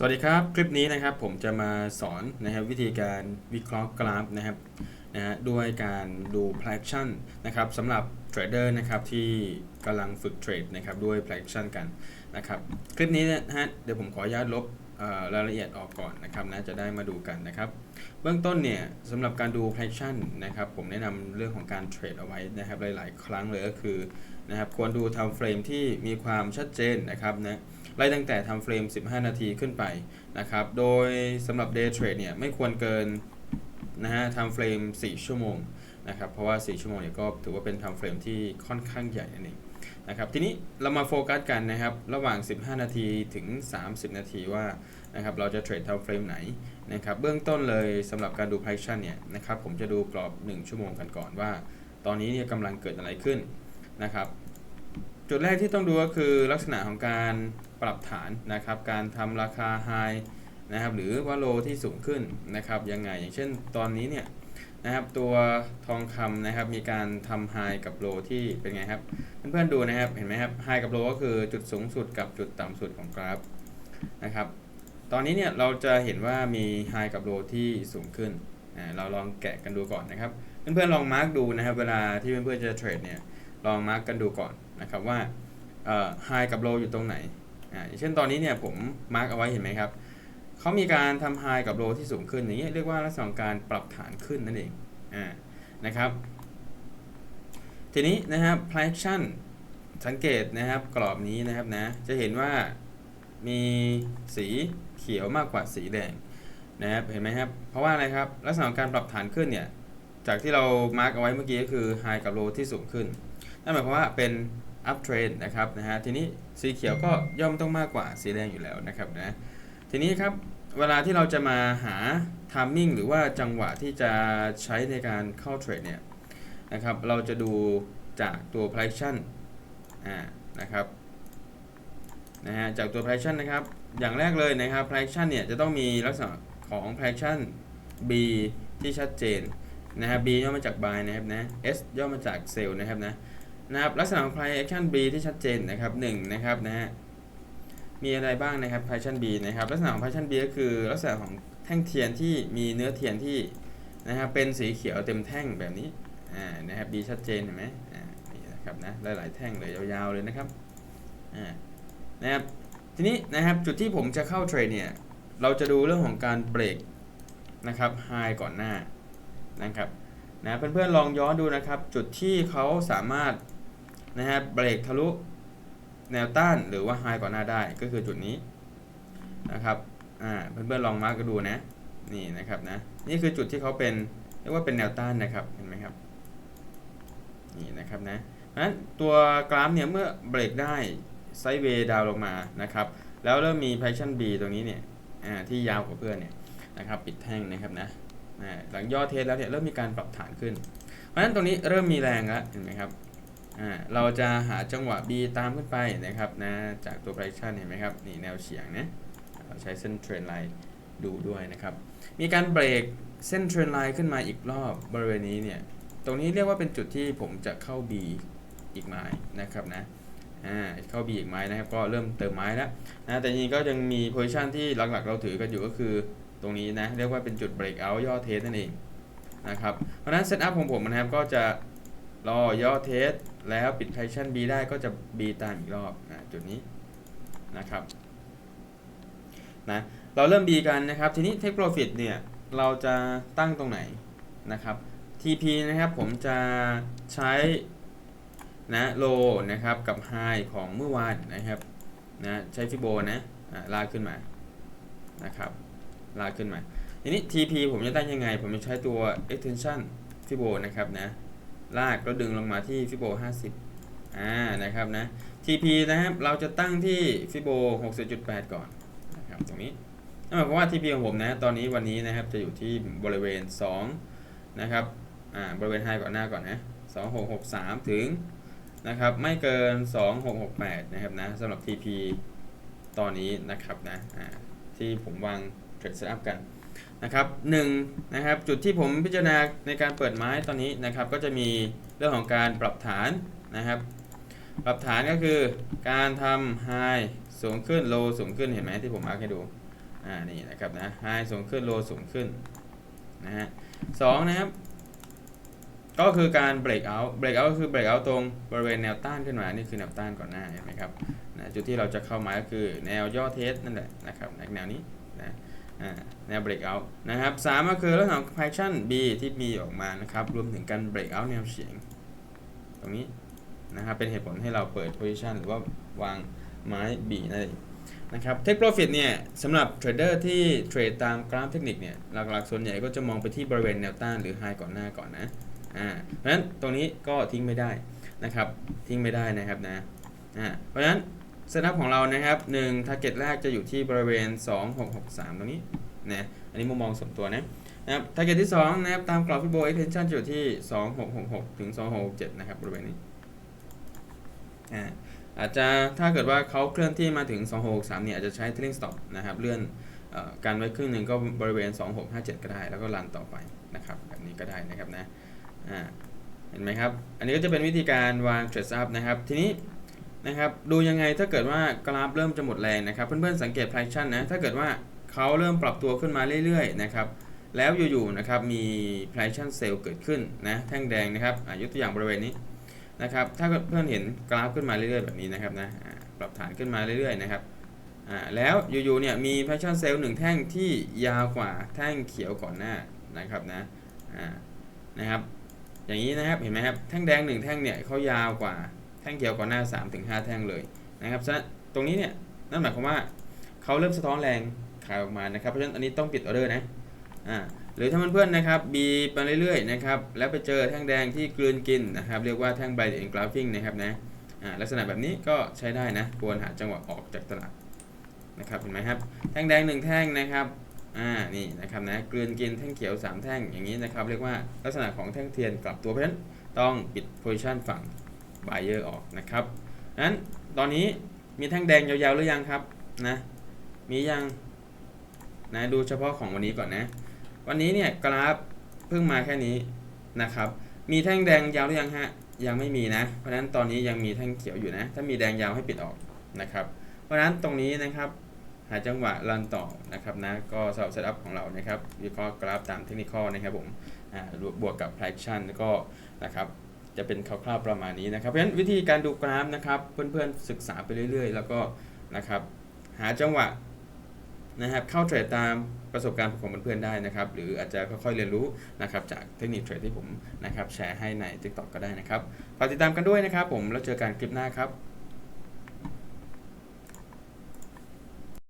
สวัสดีครับ คลิปนี้นะครับผมจะมาสอนนะครับวิธีการวิเคราะห์กราฟนะครับนะฮะด้วยการดู p r a c t i o n นะครับสำหรับเทรดเดอร์นะครับที่กำลังฝึกเทรดนะครับด้วย p r a c t i o n กันนะครับคลิปนี้นะฮะเดี๋ยวผมขออนุญาตลบรายละเอียดออกก่อนนะครับนะจะได้มาดูกันนะครับเบื้องต้นเนี่ยสำหรับการดู p r a c t i o n นะครับผมแนะนำเรื่องของการเทรดเอาไว้นะครับหลาย ๆ ครั้งเลยก็คือนะครับควรดู time frame ที่มีความชัดเจนนะครับนะ ไล่ตั้งแต่ time frame 15 นาทีขึ้นไปนะครับ โดยสำหรับ day trade เนี่ยไม่ควรเกินนะฮะ time frame 4ชั่วโมงนะครับเพราะว่า 4 ชั่วโมงเนี่ยก็ถือว่าเป็น time frame ที่ค่อนข้างใหญ่นั่นเองนะครับทีนี้เรามาโฟกัสกันนะครับระหว่าง 15 นาทีถึง 30 นาทีว่านะครับเราจะเทรด time frame ไหนนะครับเบื้องต้นเลยสำหรับการดู price เนี่ยนะครับผมจะดูกรอบ 1 ชั่วโมงกันก่อนว่า ตอนนี้เนี่ยกำลังเกิดอะไรขึ้นนะครับจุดแรกที่ต้องดูก็คือลักษณะของการ ปรับฐานนะครับ การทำราคาไฮนะครับหรือว่าโลที่สูงขึ้นนะครับยังไง อย่างเช่นตอนนี้เนี่ยนะครับตัวทองคำนะครับมีการทำไฮกับโลที่เป็นไงครับเพื่อนๆดูนะครับเห็นไหมครับไฮกับโลก็คือจุดสูงสุดกับจุดต่ำสุดของกราฟนะครับตอนนี้เนี่ยเราจะเห็นว่ามีไฮกับโลที่สูงขึ้นเราลองแกะกันดูก่อนนะครับเพื่อนๆลองมาร์กดูนะครับเวลาที่เพื่อนๆจะเทรดเนี่ยลองมาร์กกันดูก่อนนะครับว่าไฮกับโลอยู่ตรงไหน อ่าเช่นตอนนี้เนี่ยผมมาร์กเอาไว้เห็นไหมครับเขามีการทำไฮกับโลที่สูงขึ้นอย่างนี้ยเรียกว่าลักษณะการปรับฐานขึ้นนั่นเองอ่านะครับทีนี้นะครับ p r i c t i o n สังเกตนะครับกรอบนี้นะครับนะจะเห็นว่ามีสีเขียวมากกว่าสีแดงนะครับเห็นไหมครับเพราะว่าอะไรครับลักษณะการปรับฐานขึ้นเนี่ยจากที่เรามาร์กเอาไว้เมื่อกี้ก็คือไฮกับโลที่สูงขึ้นนั่นหมายความว่าเป็น up trend นะครับนะฮะทีนี้สีเขียวก็ย่อมต้องมากกว่าสีแดงอยู่แล้วนะครับนะทีนี้ครับเวลาที่เราจะมาหา timing หรือว่าจังหวะที่จะใช้ในการเข้าเทรดเนี่ยนะครับเราจะดูจากตัว prediction อ่านะครับนะฮะจากตัว prediction นะครับอย่างแรกเลยนะครับ prediction เนี่ยจะต้องมีลักษณะของ prediction B ที่ชัดเจนนะครับ B ย่อมาจาก buy นะครับนะ S ย่อมาจาก sell นะครับนะ นะครับลักษณะของ price action B ที่ชัดเจนนะครับ1นะครับนะฮะมีอะไรบ้างนะครับ price action B นะครับลักษณะของ price action B ก็คือลักษณะของแท่งเทียนที่มีเนื้อเทียนที่นะครับเป็นสีเขียวเต็มแท่งแบบนี้อ่านะครับ B ชัดเจนเห็นไหมอ่านี่นะครับนะหลายๆแท่งเลยยาวๆเลยนะครับอ่านะครับทีนี้นะครับจุดที่ผมจะเข้าเทรดเนี่ยเราจะดูเรื่องของการเบรกนะครับไฮก่อนหน้านะครับนะเพื่อนๆลองย้อนดูนะครับ จุดที่เขาสามารถ นะครับเบรกทะลุแนวต้านหรือว่าไฮก่อนหน้าได้ก็คือจุดนี้นะครับอ่าเพื่อนๆลองมาร์กดูนะนี่นะครับนะนี่คือจุดที่เขาเป็นเรียกว่าเป็นแนวต้านนะครับเห็นไหมครับนี่นะครับนะเพราะฉะนั้นตัวกราฟเนี่ยเมื่อเบรกได้ไซด์เวย์ดาวลงมานะครับแล้วเริ่มมี p a s s i o n B ตรงนี้เนี่ยอ่าที่ยาวกว่าเพื่อนเนี่ยนะครับปิดแท่งนะครับนะอ่าหลังย่อเทสแล้วเนี่ยเริ่มมีการปรับฐานขึ้น เพราะฉะนั้นตรงนี้เริ่มมีแรงแล้วเห็นไหมครับ อ่าเราจะหาจังหวะ B ตามขึ้นไปนะครับนะจากตัว prediction เห็นไหมครับนี่แนวเฉียงนะเราใช้เส้นเทรนไลน์ดูด้วยนะครับ มีการเบรกเส้นเทรนไลน์ขึ้นมาอีกรอบบริเวณนี้เนี่ยตรงนี้เรียกว่าเป็นจุดที่ผมจะเข้า B อีกไม้นะครับนะอ่าเข้า B อีกไม้นะครับก็เริ่มเติมไม้แล้วนะแต่จริงก็ยังมี position ที่หลักๆ เราถือกันอยู่ก็คือตรงนี้นะเรียกว่าเป็นจุด break out ย่อเทสนั่นเองนะครับเพราะฉะนั้นเซตอัพของผมนะครับก็จะ รอย่อเทสแล้วปิด position B ได้ก็จะ B ตามอีกรอบนะจุดนี้นะครับนะเราเริ่ม B กันนะครับ ทีนี้ take profit เนี่ย เราจะตั้งตรงไหนนะครับ TP นะครับผมจะใช้นะโลนะครับกับ High ของเมื่อวานนะครับนะใช้ฟิโบนะอ่าลากขึ้นมานะครับลากขึ้นมาทีนี้ TP ผมจะตั้งยังไง ผมจะใช้ตัว extension ฟิโบนะครับนะ ลากแล้วดึงลงมาที่ฟิโบ50อ่านะครับนะ TP นะครับเราจะตั้งที่ฟิโบ60.8 ก่อนนะครับตรงนี้นั่นหมายความว่า TP ของผมนะตอนนี้วันนี้นะครับจะอยู่ที่บริเวณ 2 นะครับอ่าบริเวณไฮก่อนหน้าก่อนนะ2663 ถึงนะครับไม่เกิน 2668 นะครับนะสำหรับ TP ตอนนี้นะครับนะที่ผมวาง เทรดเซตอัพกันนะครับหนึ่งนะครับจุดที่ผมพิจารณาในการเปิดไม้ตอนนี้นะครับ ก็จะมีเรื่องของการปรับฐานนะครับ ปรับฐานก็คือการทำไฮสูงขึ้นโลสูงขึ้นเห็นไหมที่ผมมาร์คให้ดูอ่านี่นะครับนะไฮสูงขึ้นโลสูงขึ้นนะฮะสองนะครับก็คือการ break out break out ก็คือ break out ตรงบริเวณแนวต้านขึ้นมา นี่คือแนวต้านก่อนหน้าเห็นไหมครับนะจุดที่เราจะเข้ามาก็คือแนวย่อเทสนั่นแหละนะครับแนวนี้นะ แนว break out นะครับสามก็คือเรื่องของ fraction B ที่มีออกมานะครับ รวมถึงการ break out แนวเฉียง ตรงนี้นะครับเป็นเหตุผลให้เราเปิด position หรือว่าวางไม้ B นั่นเองนะครับ take profit เนี่ยสำหรับเทรดเดอร์ที่เทรดตามกราฟเทคนิคเนี่ยหลักๆ ส่วนใหญ่ก็จะมองไปที่บริเวณแนวต้านหรือ high ก่อนหน้าก่อนนะอ่าเพราะฉะนั้นตรงนี้ก็ทิ้งไม่ได้นะครับ ทิ้งไม่ได้นะครับนะอ่าเพราะฉะนั้น เซตอัพของเรานะครับ1 target แรกจะอยู่ที่บริเวณ 2663 ตรงนี้นะอันนี้มุมมองส่วนตัวนะนะครับ target ที่ 2 นะครับ ตามกรอบฟิโบ extension จะอยู่ที่ 2666 ถึง 2667 นะครับ บริเวณนี้อ่าอาจจะถ้าเกิดว่าเขาเคลื่อนที่มาถึง 2663 เนี่ย อาจจะใช้ trailing stop นะครับ เลื่อนอการไว้ครึ่งหนึ่งก็บริเวณ 2657 ก็ได้ แล้วก็รันต่อไปนะครับแบบนี้ก็ได้นะครับนะอ่าเห็นไหมครับ อันนี้ก็จะเป็นวิธีการวาง trade up นะครับ ทีนี้ นะครับดูยังไงถ้าเกิดว่ากราฟเริ่มจะหมดแรงนะครับ เพื่อนๆสังเกต traction นะถ้าเกิดว่าเขาเริ่มปรับตัวขึ้นมาเรื่อยๆนะครับแล้วอยู่ๆนะครับมี traction sell เกิดขึ้นนะแท่งแดงนะครับอายกตัวอย่างบริเวณนี้นะครับถ้าเพื่อนเห็นกราฟขึ้นมาเรื่อยๆ แบบนี้นะครับนะปรับฐานขึ้นมาเรื่อยๆนะครับแล้วอยู่ๆเนี่ยมี traction sell หนึ่งแท่งที่ยาวกว่าแท่งเขียวก่อนหน้านะครับนะนะครับอย่างนี้นะครับเห็นไหมครับแท่งแดงหนึ่งแท่งเนี่ยเขายาวกว่า ท่งเขียวก่อนหน้า 3-5 แท่งเลยนะครับฉะนั้นตรงนี้เนี่ยนั่นหมายความว่าเขาเริ่มสะท้อนแรงขายออกมานะครับเพราะฉะนั้นอันนี้ต้องปิดออเดอร์นะอ่าหรือถ้าเพื่อนๆนะครับบีไปเรื่อยๆนะครับแล้วไปเจอแท่งแดงที่กลืนกินนะครับเรียกว่าแท่ง blind and graphing นะครับนะอ่าลักษณะแบบนี้ก็ใช้ได้นะควรหาจังหวะออกจากตลาดนะครับเห็นไหมครับแท่งแดงหนึ่งแท่งนะครับอ่านี่นะครับนะกลืนกินแท่งเขียว 3 แท่งอย่างนี้นะครับเรียกว่าลักษณะของแท่งเทียนกลับตัวเพราะฉะนั้นต้องปิด position ฝั่ง buyer อออกนะครับนั้นตอนนี้มีแท่งแดงยาวๆหรือยังครับนะมียังนะดูเฉพาะของวันนี้ก่อนนะ วันนี้เนี่ยกราฟเพิ่งมาแค่นี้นะครับ มีแท่งแดงยาวหรือยังฮะยังไม่มีนะ เพราะฉะนั้นตอนนี้ยังมีแท่งเขียวอยู่นะ ถ้ามีแดงยาวให้ปิดออกนะครับ เพราะฉะนั้นตรงนี้นะครับหาจังหวะรันต่อนะครับนะก็สำหรับเซตอัพของเรานะครับวิเคราะห์กราฟตามเทคนิคนะครับผมอ่าบวกกับ traction แล้วก็นะครับ จะเป็นคร่าวๆประมาณนี้นะครับ เพราะฉะนั้นวิธีการดูกราฟนะครับเพื่อนๆศึกษาไปเรื่อยๆ แล้วก็นะครับหาจังหวะนะครับเข้าเทรดตามประสบการณ์ของเพื่อนๆได้นะครับ หรืออาจจะค่อยๆเรียนรู้นะครับจากเทคนิคเทรดที่ผมนะครับแชร์ให้ใน TikTok ก็ได้นะครับฝากติดตามกันด้วยนะครับผมแล้วเจอกันคลิปหน้าครับ